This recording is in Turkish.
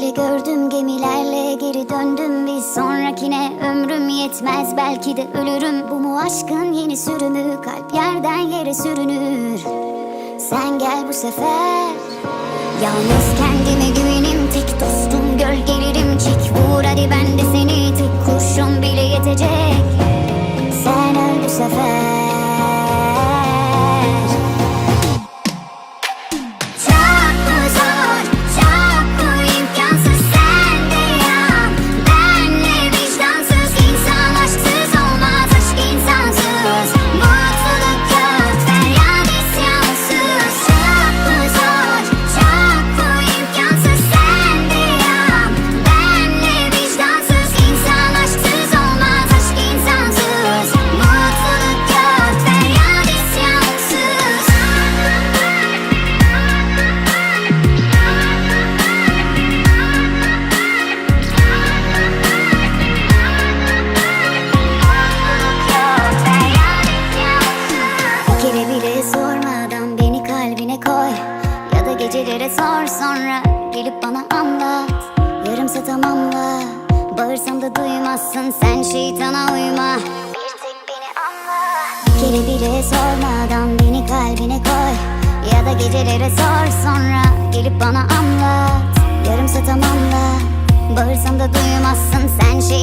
gördüm gemilerle geri döndüm. Bir sonrakine ömrüm yetmez belki de ölürüm. Bu mu aşkın yeni sürümü? Kalp yerden yere sürünür. Sen gel bu sefer. Yalnız kendime güvenim gecelere sor sonra gelip bana anlat. Yarımsa tamamla. Bağırsam da duymazsın sen şeytana uyma. Bir tek beni anla. Kere bile sormadan beni kalbine koy. Ya da gecelere sor sonra gelip bana anlat. Yarımsa tamamla. Bağırsam da duymazsın sen şey